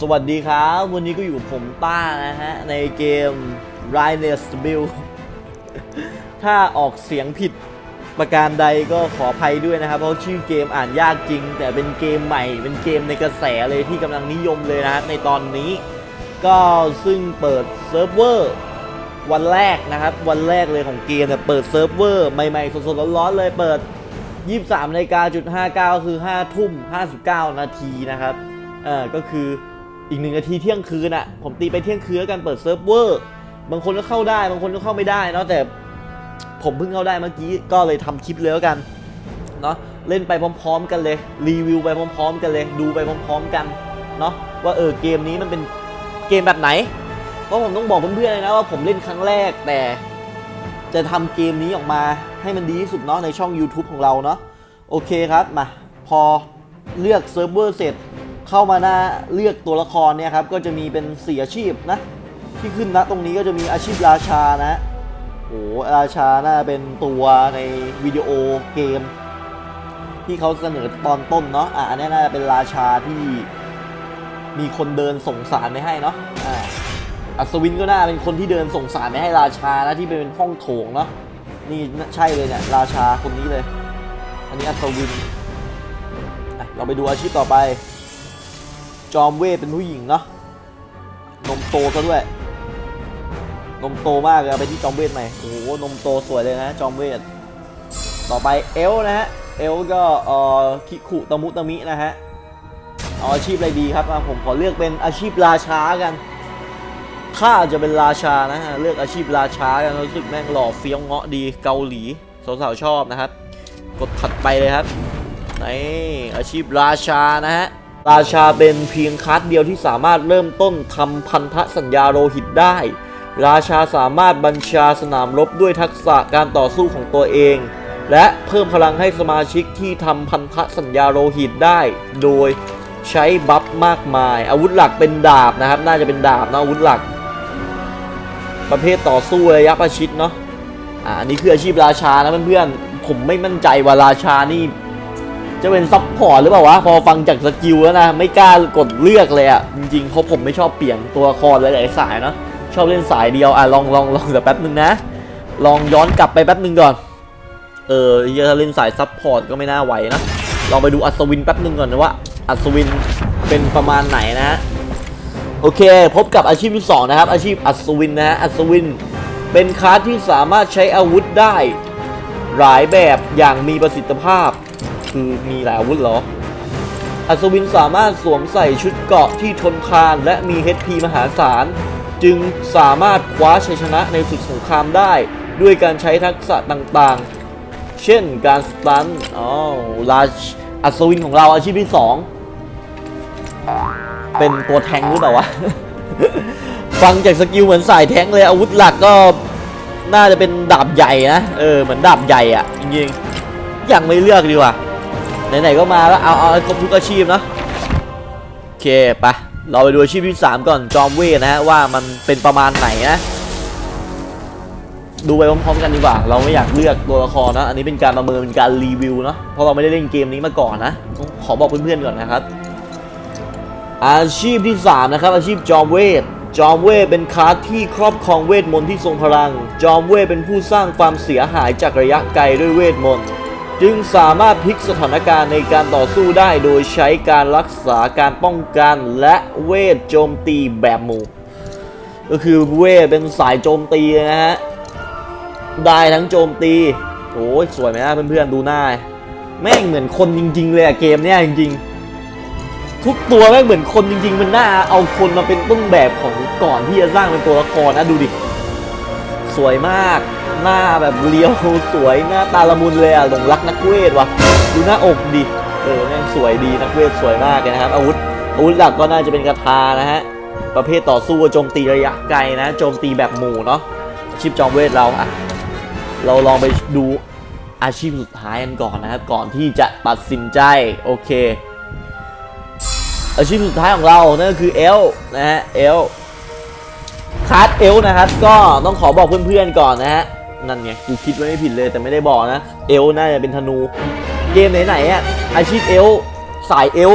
สวัสดีครับ วันนี้ก็อยู่ผมต้านะฮะ ในเกม r i n e s Build ถ้าออกเสียงผิดประการใดก็ขออภัยด้วยนะครับ เพราะชื่อเกมอ่านยากจริง แต่เป็นเกมใหม่ เป็นเกมในกระแสเลยที่กำลังนิยมเลยนะฮะในตอนนี้ ก็ซึ่งเปิดเซิร์ฟเวอร์วันแรกนะครับ วันแรกเลยของเกมเนี่ยเปิดเซิร์ฟเวอร์ใหม่ๆสดๆร้อนๆเลยเปิด 23นาฬิกาจุด59ก็คือ5ทุ่ม59 นาทีนะครับเออก็คือ อีกหนึ่งนาทีเที่ยงคืนอะผมตีไปเที่ยงคืนแล้วกันเปิดเซิร์ฟเวอร์บางคนก็เข้าได้ บางคนก็เข้าไม่ได้เนาะแต่ผมเพิ่งเข้าได้เมื่อกี้ก็เลยทำคลิปเลยแล้วกันเนาะเล่นไปพร้อม ๆ กันเลย รีวิวไปพร้อม ๆ กันเลย ดูไปพร้อม ๆ กันเนาะว่าเออเกมนี้มันเป็นเกมแบบไหนเพราะผมต้องบอกเพื่อนๆเลยนะว่าผมเล่นครั้งแรกแต่ จะทำเกมนี้ออกมาให้มันดีที่สุดเนาะในช่อง YouTube ของเราเนาะโอเคครับมาพอเลือกเซิร์ฟเวอร์เสร็จ เข้ามาหน้าเลือกตัวละครเนี่ยครับก็จะมีเป็นสี่อาชีพนะ ที่ขึ้นนะตรงนี้ก็จะมีอาชีพราชานะโอ้ราชาน่าเป็นตัวในวิดีโอเกม ที่เขาเสนอตอนต้นเนาะอะอันนี้น่าจะเป็นราชาที่มีคนเดินส่งสารไปให้เนาะอ่าอัศวินก็น่าเป็นคนที่เดินส่งสารไปให้ราชานะที่เป็นห้องโถงเนาะนี่ใช่เลยเนี่ยราชาคนนี้เลย อันนี้อัศวินอะเราไปดูอาชีพต่อไป จอมเวทเป็นผู้หญิงเนาะนมโตซะด้วย นมโตมากเลยไปที่จอมเวทใหม่โอ้โหนมโตสวยเลยนะจอมเวท ต่อไปเอลนะฮะเอลก็เอ่อคิคุตะมุตะมินะฮะเอาอาชีพอะไรดีครับผมขอเลือกเป็นอาชีพราชากันถ้าจะเป็นราชานะฮะเลือกอาชีพราชากันรู้สึกแม่งหล่อเฟี้ยวเงาะดีเกาหลีสาวๆชอบนะครับ กดถัดไปเลยครับนี่อาชีพราชานะฮะ ราชาเป็นเพียงคัสเดียวที่สามารถเริ่มต้นทำพันธสัญญาโลหิตได้ ราชาสามารถบัญชาสนามรบด้วยทักษะการต่อสู้ของตัวเอง และเพิ่มพลังให้สมาชิกที่ทำพันธสัญญาโลหิตได้ โดยใช้บัฟมากมาย อาวุธหลักเป็นดาบนะครับ น่าจะเป็นดาบนะอาวุธหลัก ประเภทต่อสู้ระยะประชิดเนาะอ่าอันนี้คืออาชีพราชานะเพื่อนๆผมไม่มั่นใจว่าราชานี่ จะเป็นซับพอร์ตหรือเปล่าวะ พอฟังจากสกิลแล้วนะ ไม่กล้ากดเลือกเลยอะ่ะจริงๆเพราะผมไม่ชอบเปลี่ยนตัวละครหลายๆสายเนาะชอบเล่นสายเดียวอะลองลองลองเดี๋ยวแป๊บนึงนะ ลองย้อนกลับไปแป๊บนึงก่อน เออเหี้ยถ้าเล่นสายซับพอร์ตก็ไม่น่าไหวนะ ลองไปดูอัศวินแป๊บนึงก่อนนะว่า อัศวินเป็นประมาณไหนนะโอเค พบกับอาชีพที่สองนะครับอาชีพอัศวินนะฮะอัศวิน เป็นคลาสที่สามารถใช้อาวุธได้ หลายแบบอย่างมีประสิทธิภาพ คือมีหลายอาวุธเหรอ อัศวินสามารถสวมใส่ชุดเกราะที่ทนทานและมี HP มหาศาล จึงสามารถคว้าชัยชนะในศึกสงครามได้ ด้วยการใช้ทักษะต่างๆ เช่นการสตันอ๋อราชอัศวินของเราอาชีพที่สองเป็นตัวแทงหรือเปล่าวะ ฟังจากสกิลเหมือนสายแทงเลยอาวุธหลักก็น่าจะเป็นดาบใหญ่นะ เออ เหมือนดาบใหญ่อะ จริงๆยังไม่เลือกดีกว่า ไหนๆก็มาแล้วเอาเอาให้ครบทุกอาชีพเนอะโอเคไปเราไปดูอาชีพที่ 3 ก่อนจอมเวทนะฮะว่ามันเป็นประมาณไหนนะดูไปพร้อมๆกันดีกว่า เราไม่อยากเลือกตัวละครนะ อันนี้เป็นการประเมินเป็นการรีวิวเนาะเพราะเราไม่ได้เล่นเกมนี้มาก่อนนะต้องขอบอกเพื่อนๆก่อนนะครับ อาชีพที่ 3 นะครับ อาชีพจอมเวทจอมเวทเป็นคาสที่ครอบครองเวทมนต์ที่ทรงพลัง จอมเวทเป็นผู้สร้างความเสียหายจากระยะไกลด้วยเวทมนต์ จึงสามารถพลิกสถานการณ์ในการต่อสู้ได้โดยใช้การรักษาการป้องกันและเวทโจมตีแบบหมู่ ก็คือเวทเป็นสายโจมตีนะฮะ ได้ทั้งโจมตีโอ้ยสวยไหมนะเพื่อนๆ ดูหน้า แม่งเหมือนคนจริง ๆ เลยอะเกมเนี้ยจริง ๆ ทุกตัวแม่งเหมือนคนจริง ๆ มันน่าเอาคนมาเป็นต้นแบบของก่อนที่จะสร้างเป็นตัวละครนะดูดิ สวยมาก หน้าแบบเลี้ยวสวยหน้าตาละมุนเลยอะหลงรักนักเวทว่ะดูหน้าอกดิเออแม่งสวยดีนักเวทสวยมากเลยนะครับ อาวุธอาวุธหลักก็น่าจะเป็นกระทานะฮะประเภทต่อสู้โจมตีระยะไกลนะโจมตีแบบหมู่เนาะอาชีพจอมเวทเราอะเราลองไปดูอาชีพสุดท้ายกันก่อนนะครับ ก่อนที่จะตัดสินใจโอเค อาชีพสุดท้ายของเรานั่นก็คือเอลนะฮะเอล คาร์ดเอลนะครับ ก็ต้องขอบอกเพื่อนๆก่อนนะฮะ นั่นไงกูคิดไว้ไม่ผิดเลยแต่ไม่ได้บอกนะ เอลน่าจะเป็นธนู เกมไหนๆอะอาชีพเอลสายเอล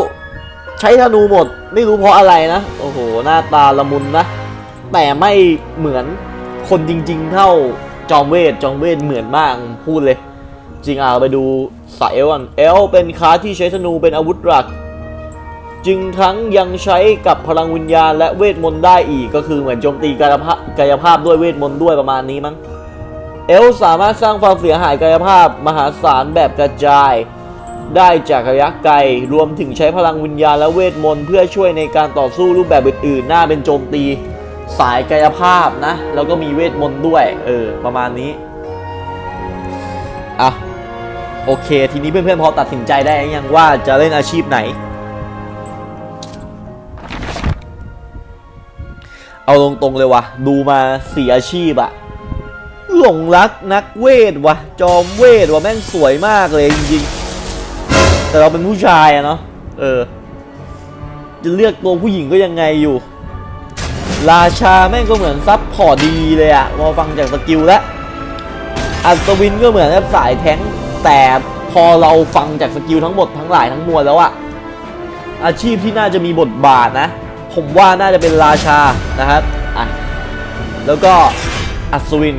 ใช้ธนูหมด ไม่รู้เพราะอะไรนะ โอ้โห หน้าตาละมุนนะ แต่ไม่เหมือนคนจริง ๆ เท่าจอมเวทจอมเวทเหมือนมากพูดเลย จริงอะไปดูสายเอลก่อนเอลเป็นคลาสที่ใช้ธนูเป็นอาวุธหลัก จึงทั้งยังใช้กับพลังวิญญาณและเวทมนต์ได้อีกก็คือเหมือนโจมตีกายภาพกายภาพด้วยเวทมนต์ด้วยประมาณนี้มั้งเอลสามารถสร้างความเสียหายกายภาพมหาศาลแบบกระจาย ได้จากระยะไกลรวมถึงใช้พลังวิญญาณและเวทมนต์เพื่อช่วยในการต่อสู้รูปแบบอื่นๆหน้าเป็นโจมตีสายกายภาพนะ แล้วก็มีเวทมนต์ด้วย เออ ประมาณนี้ อะ โอเค ทีนี้เพื่อนๆพอตัดสินใจได้ยังว่าจะเล่นอาชีพไหน เอาตรงๆเลยวะดูมาสี่อาชีพอะหลงรักนักเวทวะจอมเวทวะแม่งสวยมากเลยจริงๆแต่เราเป็นผู้ชายอะเนาะเออ จะเลือกตัวผู้หญิงก็ยังไงอยู่ ราชาแม่งก็เหมือนซับพอร์ตดีเลยอะพอฟังจากสกิลแล้วอัศวินก็เหมือนแบบสายแท้งแต่พอเราฟังจากสกิลทั้งหมดทั้งหลายทั้งมวลแล้วอะอาชีพที่น่าจะมีบทบาทนะ ผมว่าน่าจะเป็นราชานะครับอะแล้วก็อัศวิน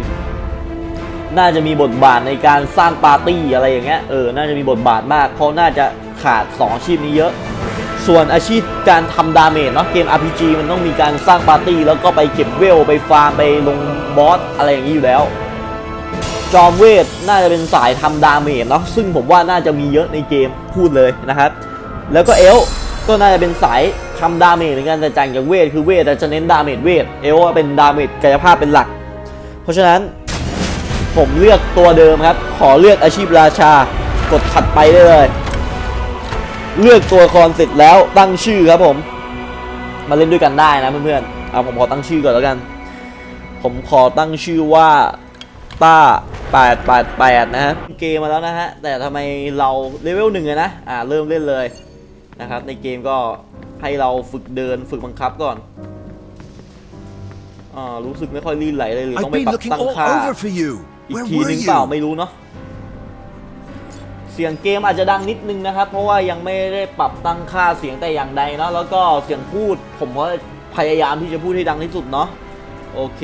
น่าจะมีบทบาทในการสร้างปาร์ตี้อะไรอย่างเงี้ยเออน่าจะมีบทบาทมากเพราะน่าจะขาด2อาชีพนี้เยอะ ส่วนอาชีพการทำดาเมจเนาะเกม RPG มันต้องมีการสร้างปาร์ตี้ แล้วก็ไปเก็บเวล ไปฟาร์มไปลงบอสอะไรอย่างนี้อยู่แล้ว จอมเวทน่าจะเป็นสายทำดาเมจเนาะซึ่งผมว่าน่าจะมีเยอะในเกมพูดเลยนะครับ แล้วก็เอลก็น่าจะเป็นสาย ทำดาเมจเหมือนกันแต่จ่างจากเวทคือเวทแต่จะเน้นดาเมจเวทเอลเป็นดาเมจกายภาพเป็นหลัก เพราะฉะนั้นผมเลือกตัวเดิมครับ ขอเลือกอาชีพราชากดถัดไปได้เลย เลือกตัวละครเสร็จแล้วตั้งชื่อครับผม มาเล่นด้วยกันได้นะเพื่อนๆเอาผมขอตั้งชื่อก่อนแล้วกัน ผมขอตั้งชื่อว่าต้า888นะฮะเกมมาแล้วนะฮะ แต่ทำไมเราเลเวลหนึ่งนะ อ่า เริ่มเล่นเลยนะครับ ในเกมก็ ให้เราฝึกเดินฝึกบังคับก่อนอ่ารู้สึกไม่ค่อยลื่นไหลเลยหรือต้อ I've งไป been ปรับ looking ตั้ง all ค่า over for you. อีก Where ที were นึงเปล่า you? ไม่รู้เนาะเสียงเกมอาจจะดังนิดนึงนะครับ เพราะว่ายังไม่ได้ปรับตั้งค่าเสียงแต่อย่างใดเนาะแล้วก็เสียงพูด ผมก็พยายามที่จะพูดให้ดังที่สุดเนาะโอเค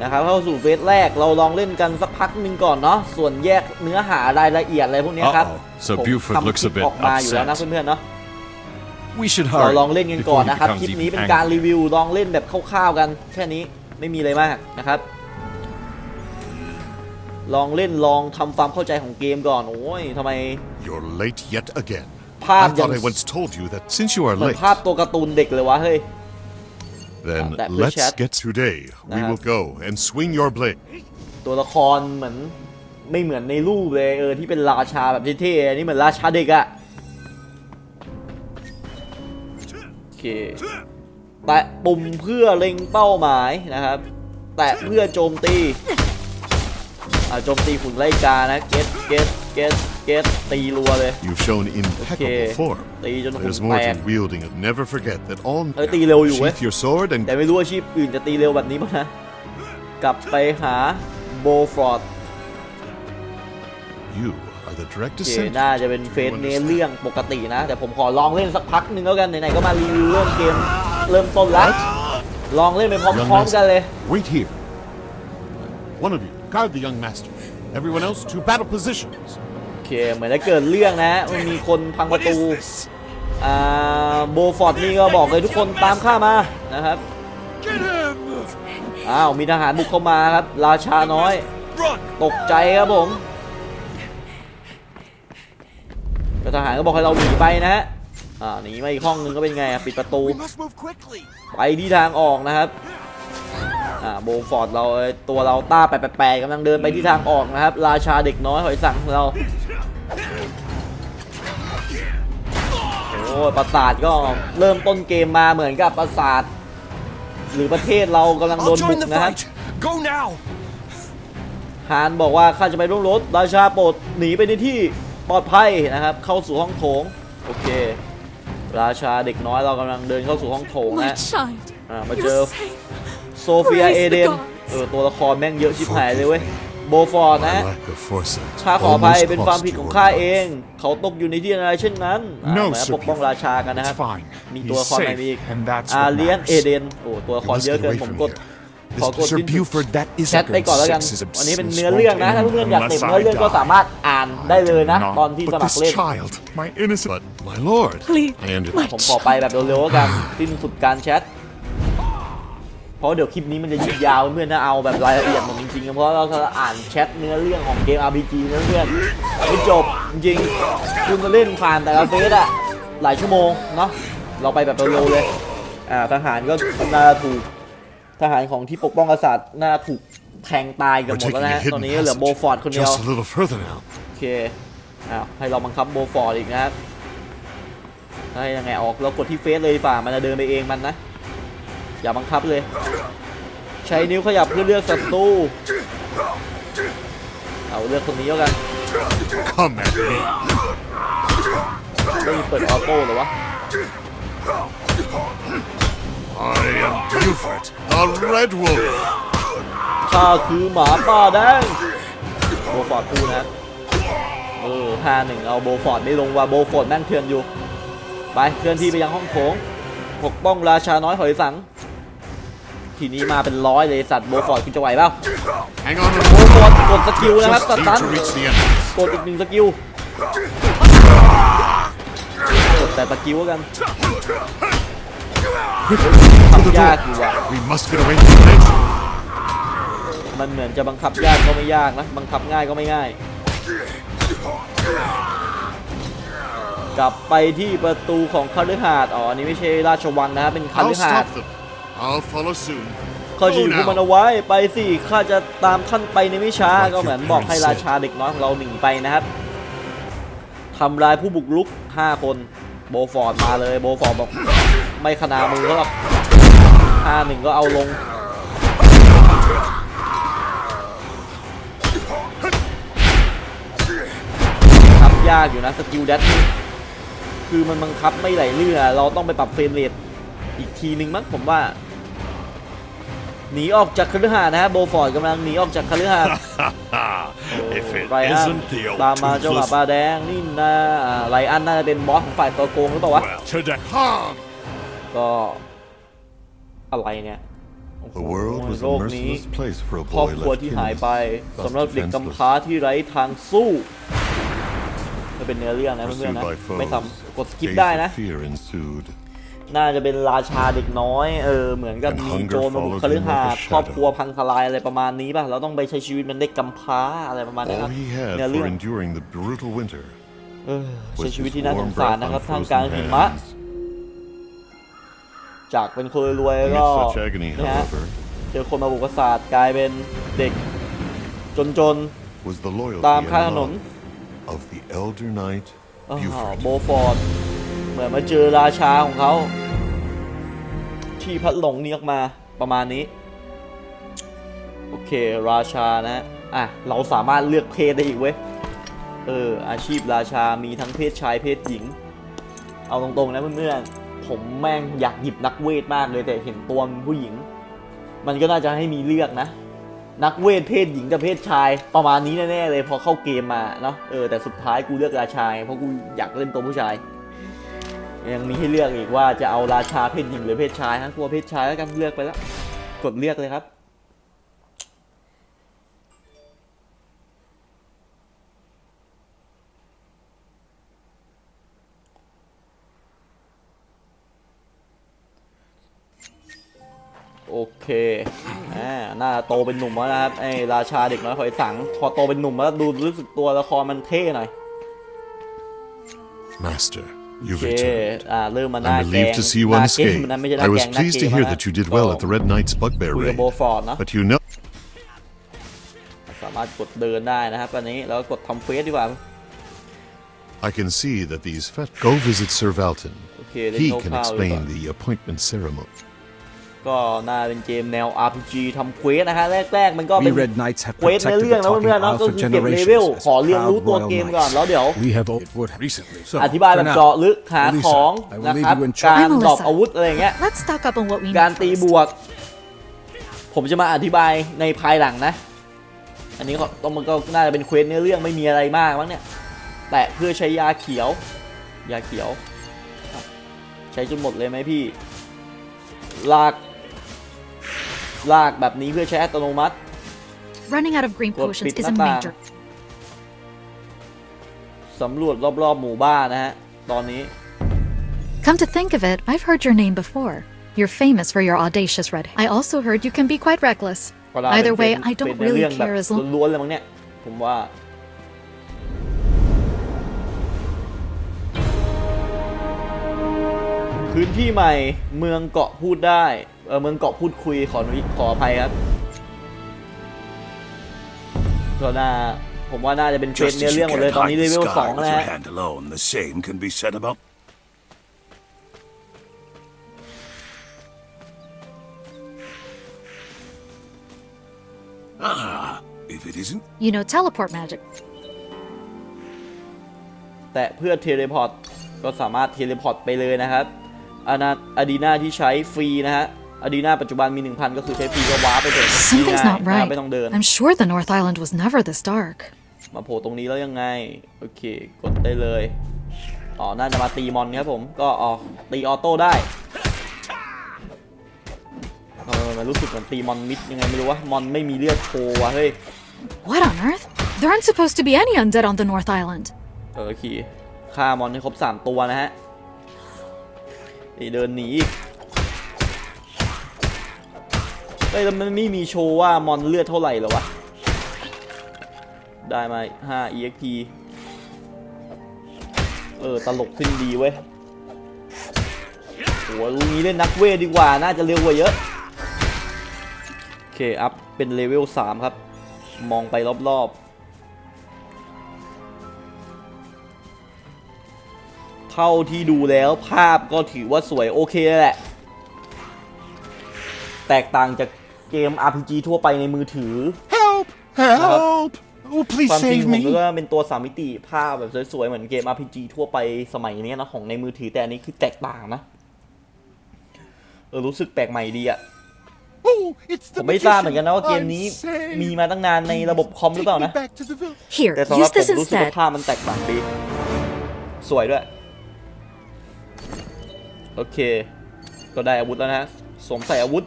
นะครับเข้าสู่เฟสแรกเราลองเล่นกันสักพักหนึ่งก่อนเนาะส่วนแยกเนื้อหารายละเอียดอะไรพวกเนี้ยครับ Uh-oh. So ผม Buford ทำ looks คลิ a ป bit ออกมาอยู่แล้วนะ upset. เพื่อนๆเนาะ We should เรา hurry ลองเล่นกันก่อน before he นะครับค becomes ลิปนี้ even เป็นการ angry. รีวิวลองเล่นแบบคร่าวๆกัน แค่นี้ไม่มีอะไรมากนะครับ ลองเล่นลองทำความเข้าใจของเกมก่อน โอ้ยทำไม You're late yet again. Pop I thought I Jens. once told you that since you are เหมือน late, ภาพตัวการ์ตูนเด็กเลยวะเฮ้ย then that let's chat. get today. We Uh-huh. will go and swing your blade. ตัวละครเหมือนไม่เหมือนในรูปเลยเออที่เป็นราชาแบบเท่ๆอันนี้เหมือนราชาเด็กอะ เคแตะปุ่มเพื่อเล็งเป้าหมายนะครับ แตะเพื่อโจมตีอ่าโจมตีฝุ่นไล่กานะเก็ตเก็ตเก็ตเก็ตตีรัวเลย You've shown impeccable form. ตีจนหุ่น There's แต more ก to wielding it. Never forget that all. Ê, tì liều dù ấy. Sheath your sword and แต่ไม่รู้อาชีพอื่นจะตีเร็วแบบนี้ป่ะนะ กลับไปหาโบฟอร์ด you are the direct โอเค descendant. น่าจะเป็นเฟสเนเรื่องปกตินะ แต่ผมขอลองเล่นสักพักหนึ่งแล้วกันไหนๆก็มารีวิวเริ่มเกมเริ่มต้นแล้วลองเล่นไปพ Young ร้อมๆกันเลย master, wait here. One of you, guard the young master. Everyone else to battle positions. โอเคเหมือนจะเกิดเรื่องนะมันมีคนพังประตู อ่าโบฟอร์ดนี่ก็บอกเลยทุกคนตามข้ามานะครับ Get him! อ้าวมีทหารบุกเข้ามาครับ ราชาน้อย Run! ตกใจครับผม แต่ทหารก็บอกให้เราหนีไปนะฮะอ่าหนีมาอีกห้องนึงก็เป็นไงอะปิดประตู We must move quickly. ไปที่ทางออกนะครับอ่าโบฟอร์ดเราเอ้ยตัวเราต้าแปลกๆกำลังเดินไปที่ทางออกนะครับ ราชาเด็กน้อยหอยสังของเราโอ้ยปราสาทก็เริ่มต้นเกมมาเหมือนกับปราสาท หรือประเทศเรากำลังโด I'll นบุ join ก the นะครับ fight. Go now. ฮานบอกว่าข้าจะไปร่วมรถราชาโปรดหนีไปในที่ ปลอดภัยนะครับ เข้าสู่ห้องโถง โอเค ราชาเด็กน้อยเรากำลังเดินเข้าสู่ห้องโถง My นะ child, อ่ามาเจอ you're safe. โซเฟีย Praise เอ the เดน gods เออตัวละครแม่งเยอะชิบหายเลยเว้ยโบฟอร์ดนะ My lack of foresight ข้าขออภัย almost เป็นความ cost ผิดของ your ข้า life. เอง เขาตกอยู่ในที่อะไรเช่นนั้นอ่า No, เหมือน Sir ปกป้องราชากันนะครับ It's fine. มี He's ตัวละครใหม่ safe, มีอีก and that's อา what เลียน matters. เอเดน โอ้ ตัวละค We ร must เยอะ get เกิน away ผม from กด here. ขอกด Sir สิ้นสุด Buford, that แช isn't ทไปก่อนแล้วกัน sexism วันนี้เป็น since เนื้อเรื่องนะ won't ถ้า end เพื่อนๆอยากเสพ unless เนื้อ I เรื่องก็ die. สามารถอ่านได้เลยนะ Not ตอนที่ส but มัคร this เล่น child, my innocent. But, my lord, Please, I under- my ผมขอไปแบบเร็วๆแล้วกันสิ้นสุดการแชท เพราะเดี๋ยวคลิปนี้มันจะยืดยาวเพื่อนๆถ้าเอาแบบรายละเอียดหมดจริงๆ เพราะเราจะอ่านแชทเนื้อเรื่องของเกม RPG นะเพื่อนไม่จบจริงๆคุณมาเล่นผ่านแต่ละเฟสอะหลายชั่วโมงเนาะเราไปแบบเร็วๆเลย อ่าทหารก็น่าจะถูก ทหารของที่ปกป้องกษัตริย์น่าจะถูกแทงตายกัน We're หมดแล้ว taking นะ a ฮะตอน hidden นี้เหลือโบ passage ฟอร์ดคนเดียว just a little further now. โอเคอ้าวให้เราบังคับโบฟอร์ดอีกนะครับให้ยังไงออกเรากดที่เฟซเลยดีกว่ามันจะเดินไปเองมันนะ อย่าบังคับเลย ใช้นิ้วขยับเพื่อเลือกศัตรูเอาเลือกคนนี้แล้วกัน Come at me. ไม่มีเปิดออโต้เหรอวะ I am Buford, the Red Wolf. ข้าคือหมาป่าแดงโบฟอร์ดพูดนะเออห้าหนึ่งเอาโบฟอร์ดไม่ลงว่าโบฟอร์ดแม่งเถื่อนอยู่ ไปเคลื่อนที่ไปยังห้องโถงปกป้องราชาน้อยหอยสัง ทีนี้มาเป็นร้อยเลยสัตว์โบฟอร์ดคุณจะไหวเปล่า Hang on a โบ moment. ฟอร์ดกดสกิลนะครับส Just ตัน need to reach the enemies. กดอีกหนึ่งสกิลกดแต่สกิลแล้ วกันทำยากอยู่ว่ะ We must get away from the nature. มันเหมือนจะบังคับยากก็ไม่ยากนะ บังคับง่ายก็ไม่ง่าย กลับไปที่ประตูของคฤหาสน์อ๋ออันนี้ไม่ใช่ราชวังนะครับเป็นค I'll ฤหาส stop น์ them. I'll follow soon. เขาจะอยู่ Go พวกมัน now. เอาไว้ไปสิข้าจะตามท่านไปในไม่ช้าก็เหมือนบอกให้ราชาเด็กน้อยของเราหนีไปนะครับทำลายผู้บุกรุก 5 คน โบฟอร์ดมาเลยโบฟอร์ดบอกไม่ขนามือเขาหรอกห้าหนึ่งก็เอาลง ทับยากอยู่นะสกิลเดดคือมันบังคับไม่ไหลเรือ เราต้องไปปรับเฟรมเรทอีกทีนึงมั้งผมว่า หนีออกจากคฤหาสน์นะฮะโบฟอร์ดกำลังหนีออกจากคฤหาสน์ if it ไรอัน isn't the old ตามมาเจ้าหมา toothless ปลาแดงนี่นะอ่าไรอันน่าจะเป็นบอสของฝ่ายตัวโกงหรือเปล่าวะ well today. Ha! ก็อะไรเนี่ยโอ้โห The world was โล a กนี้ merciless place for a ครอบ boy ครัว left ที่หาย penniless, ไป thus สำหรับเด็กกำพร้าที่ไร้ทางสู้ไม่เป็นเนื้อเรื่องนะเพื่อน Pursued ๆนะ by foes, ไม่ทำกดสกิป days ได้นะ of fear ensued. น่าจะเป็นราชาเด็กน้อย เออ เหมือนกับ And มี hunger โจรมาบุก followed คฤ him หาส like a น์ shadow. ครอบครัวพังทลายอะไรประมาณนี้ป่ะ เราต้องไปใช้ชีวิตเป็นเด็กกำพร้าอะไรประมาณนี้ค All รับ he had เนื้อเรื่ for อง enduring the brutal winter เออใช้ was ชีวิต his ที่น่าส warm งสาร breath นะครับ on ท่ามกลาง frozen หิมะ hands. จากเป็นคนรวยๆก็ Amid such agony, นะฮะ however, เจอคนมาบุกศาสตร์กลายเป็นเด็กจน was the loyalty ๆตาม and ข้างถนน love of the elder knight อ้าว Buford. โบฟอร์ด เหมือนมาเจอราชาของเขาที่พัดหลงนี้ออกมาประมาณนี้ โอเคราชานะอะเราสามารถเลือกเพศได้อีกเว้ยเอออาชีพราชามีทั้งเพศชายเพศหญิง เอาตรงๆนะเพื่อนๆผมแม่งอยากหยิบนักเวทมากเลยแต่เห็นตัวผู้หญิง มันก็น่าจะให้มีเลือกนะ นักเวทเพศหญิงกับเพศชาย ประมาณนี้แน่ๆเลยพอเข้าเกมมาเนาะเออแต่สุดท้ายกูเลือกราชาเพราะกูอยากเล่นตัวผู้ชาย ยังมีให้เลือกอีกว่าจะเอาราชาเพศหญิงหรือเพศชายฮะกลัวเพศชายแล้วกันเลือกไปแล้วกดเลือกเลยครับโอเคอ่าหน้าโตเป็นหนุ่มแล้วนะครับ ไอ้ราชาเด็กน้อยหอยสัง พอโตเป็นหนุ่มแล้วดูรู้สึกตัวละครมันเท่หน่อย Master, you've เค returned. อ่าเริ่มมาหน้า I'm แกง relieved to see ห one น้าเกม escape. มันนั้นไม่ใช่หน้า I แก was งหน้า pleased เก to ม hear นะ that you did well at the Red Knight's bugbear คุยกับ raid. โบฟอร์ดเนาะ But you know, สามารถกดเดินได้นะครับอันนี้แล้วก็กดทำเฟซดีกว่า I can see that these fet. Go visit Sir Valton. Okay, then He no can power, explain but- the appointment ceremony. ก็น่าเป็นเกมแนว RPG ทำเควสนะฮะแรกๆ มันก็เป็น We Red Knights have เควสใน protected เรื่อง the นะ talking เพื่อนๆเนาะ isle ก็ for คือเก็บเลเวล generations as ขอเรียนรู้ proud ตัว royal เกมก่อน แล้วเดี๋ยว We have it would recently. So, อธิบาย for แบบ now, เจาะลึกหา Elisa, ของ I will นะ leave ครับ you in การ charge. I'm ดรอป Melissa. อาวุธอะไรอย่างเงี้ย Let's stock up on what we การ need ตี first. บวก ผมจะมาอธิบายในภายหลังนะ อันนี้ก็ต้องมันก็น่าจะเป็นเควสเนื้อเรื่องไม่มีอะไรมากมั้งเนี่ยแตะเพื่อใช้ยาเขียว ยาเขียวอะใช้จนหมดเลยไหมพี่ลาก ลากแบบนี้เพื่อใช้อัตโนมัติ Running out of green Well, potions bit is a na ba? major สำรวจรอบๆหมู่บ้านนะฮะ ตอนนี้ Come to think of it, I've heard your name before. You're famous for your audacious red. I also heard you can be quite reckless. ก็น่า Either เป็น way, เป็น I เป็น don't ใน really เรื่องแบบ care as long ล้วนๆเลยมั้งเนี่ย ผมว่า พื้นที่ใหม่เมืองเกาะพูดได้ เออเมืองเกาะพูดคุยขออนุญขออภัยครับก็น่าผมว่าน่าจะเป็นเควส Just เนื้อ as เรื่ you องหมดเลย can't ตอนนี้ hide เล the เวลสอง sky with นะ your ฮะ hand alone, the same can be said about Ah, if it isn't, You know teleport magic. แต่เพื่อเทเลพอร์ตก็สามารถเทเลพอร์ตไปเลยนะครับอานาอาดีนาที่ใช้ฟรีนะฮะ อาดีนาปัจจุบันมี 1,000 ก็คือใช้ฟรีก็ว้าร์ปไปเถอะ Something's ง่าย not ๆนะ right. ไม่ต้องเดิน I'm sure the North Island was never this dark. มาโผล่ตรงนี้แล้วยังไง โอเค กดได้เลย อ๋อ น่าจะมาตีมอนครับผม ก็อ๋อตีออโต้ได้เออมันรู้สึกเหมือนตีมอนมิดยังไงไม่รู้ว่ามอนไม่มีเลือดโชว์ว่ะเฮ้ย What on earth? There aren't supposed to be any undead on the North Island. เออโอเคฆ่ามอนให้ครบ 3 ตัวนะฮะนี่เดินหนีอีก ฮ้ยแล้วมันไม่มีโชว์ว่ามอนเลือดเท่าไหร่หรอวะ ได้มา5 exp เออตลกขึ้นดีเว้ยโหลุงนี้เล่นนักเวทดีกว่า น่าจะเร็วกว่าเยอะ โอเค อัพเป็นเลเวล 3 ครับ มองไปรอบๆ เท่าที่ดูแล้วภาพก็ถือว่าสวยโอเคแหละ แตกต่างจาก เกม RPG ทั่วไปในมือถือ Help! Help! Oh, please ความจริง save ผม me. ก็เป็นตัวสามมิติภาพแบบสวยๆ เหมือนเกม RPG ทั่วไปสมัยนี้นะของในมือถือแต่อันนี้คือแตกต่างนะเออรู้สึกแปลกใหม่ดีอะ Oh, it's ผ the มไม่ทราบเหมือน magician. กันนะว่าเกม I'm นี้ saved. มีมาตั้งนานในระบบคอมหรือเปล่า Take นะ me back to the village. Here, แต่สำหรับ use ผม this รู้สึกว่า instead. ภาพมันแตกต่างดีสวยด้วย โอเค ก็ได้อาวุธแล้วนะ สวมใส่อาวุธ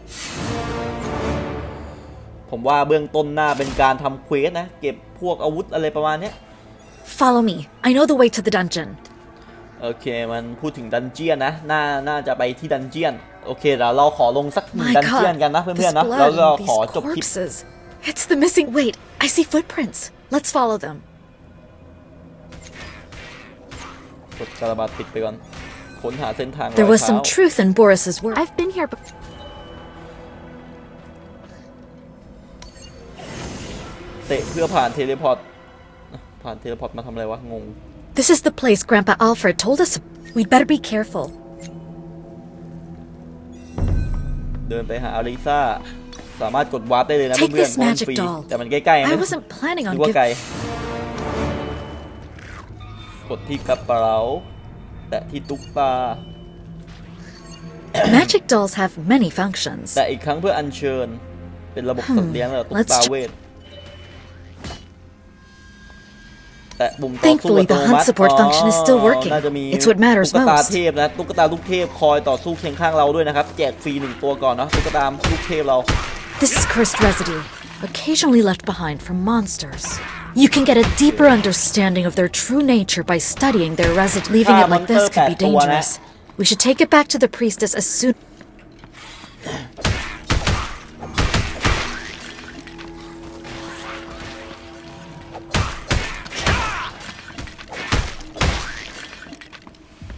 ผมว่าเบื้องต้นหน้าเป็นการทำเควสนะ เก็บพวกอาวุธอะไรประมาณเนี้ย Follow me. I know the way to the dungeon. โอเค มันพูดถึงดันเจียนนะ น่า น่าจะไปที่ดันเจียน โอเคเดี๋ยวเราขอลงสักหนึ่ง My ดันเจียน god. กันนะเพื่ This อนๆนะ blood แล้วก็ and ขอ these จบคลิป corpses. It's the missing. Wait, I see footprints. Let's follow them. กดการบาดติดไปก่อน ค้นหาเส้นทาง There รอย was เท้า some truth in Boris's word. I've been here, but เตะเพื่อผ่านเทเลพอร์ตผ่านเทเลพอร์ตมาทำอะไรวะ งง this is the place Grandpa Alfred told us. We'd better be careful. เดินไปหาอลิซ่า สามารถกดวาร์ปได้เลยนะ Take เพื่อน this ๆเพราะมัน magic ฟรี doll. แต่มันใกล้ๆ I ไม่ wasn't planning นึ on กว่าไกล giving. กดที่กระเป๋า แตะที่ตุ๊กตา Magic dolls have many functions. แต่อีกครั้งเพื่ออัญเชิญ เป็นระบบสัตว์เลี้ยงเหรอตุ๊ก Let's ตา try- เวท Thankfully, อัต the โน hunt มัติ support function is still อ๋อ working. น่าจะมี It's what matters ตุ๊กตา most. เทพนะ ตุ๊กตาลูกเทพคอยต่อสู้เคียงข้างเราด้วยนะครับ แจกฟรีหนึ่งตัวก่อนเนาะตุ๊กตาลูกเทพเรา This is cursed residue, occasionally left behind from monsters. You can get a deeper understanding of their true nature by studying their residue. Leaving it like this could be Ah, monster dangerous. We should take it back to the priestess as soon.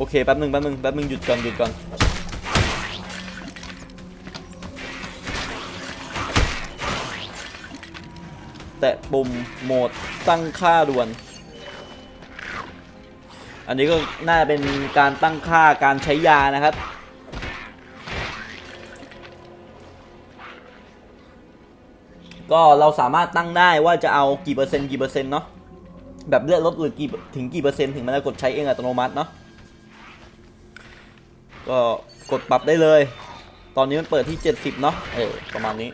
โอเคแป๊บหนึ่งแป๊บหนึ่งแป๊บหนึ่งหยุดก่อนหยุดก่อนแตะปุ่มโหมดตั้งค่าด่วน อันนี้ก็น่าเป็นการตั้งค่าการใช้ยานะครับ ก็เราสามารถตั้งได้ว่าจะเอากี่เปอร์เซ็นต์กี่เปอร์เซ็นต์เนาะแบบเลือดลดหรือกี่ถึงกี่เปอร์เซ็นต์ถึงมันจะกดใช้เองอัตโนมัติเนาะ ก็กดปรับได้เลย ตอนนี้มันเปิดที่ 70 เนาะเออประมาณนี้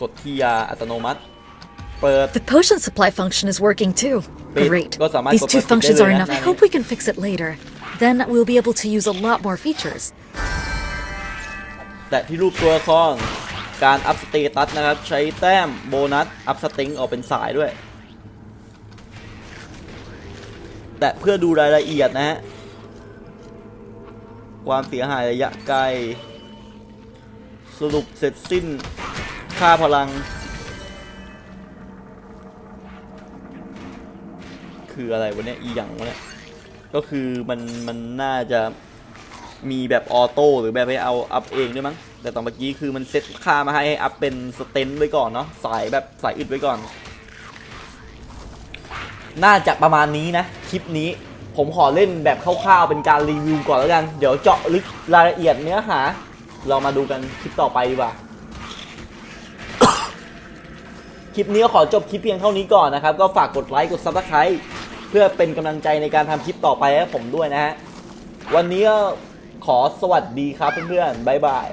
กดที่ยาอัตโนมัติ เปิด The potion supply function is working too. Wait, Great. có giảm These icon two plastic functions đây are rồi enough. nha, I này. hope we can fix it later. Then we'll be able to use a lot more features. แต่ที่รูปตัวละครการอัพสเตตัสนะครับ ใช้แต้มโบนัส อัพสติงออกเป็นสายด้วย แต่เพื่อดูรายละเอียดนะฮะ ความเสียหายระยะไกล สรุปเสร็จสิ้นค่าพลัง คืออะไรวะเนี่ย อีหยังวะเนี่ย ก็คือมันมันน่าจะมีแบบออโต้หรือแบบให้เอาอัพเองด้วยมั้ง แต่ตอนเมื่อกี้คือมันเซตค่ามาให้ให้อัพเป็นสเตนไว้ก่อนเนาะสายแบบสายอึดไว้ก่อน น่าจะประมาณนี้นะ คลิปนี้ผมขอเล่นแบบคร่าวๆ เป็นการรีวิวก่อนแล้วกัน เดี๋ยวเจาะลึกรายละเอียดเนื้อหา เรามาดูกันคลิปต่อไปดีกว่า คลิปนี้ก็ขอจบคลิปเพียงเท่านี้ก่อนนะครับ ก็ฝากกดไลค์กด Subscribe เพื่อเป็นกำลังใจในการทำคลิปต่อไปให้ผมด้วยนะฮะ วันนี้ก็ขอสวัสดีครับเพื่อนๆบ๊ายบาย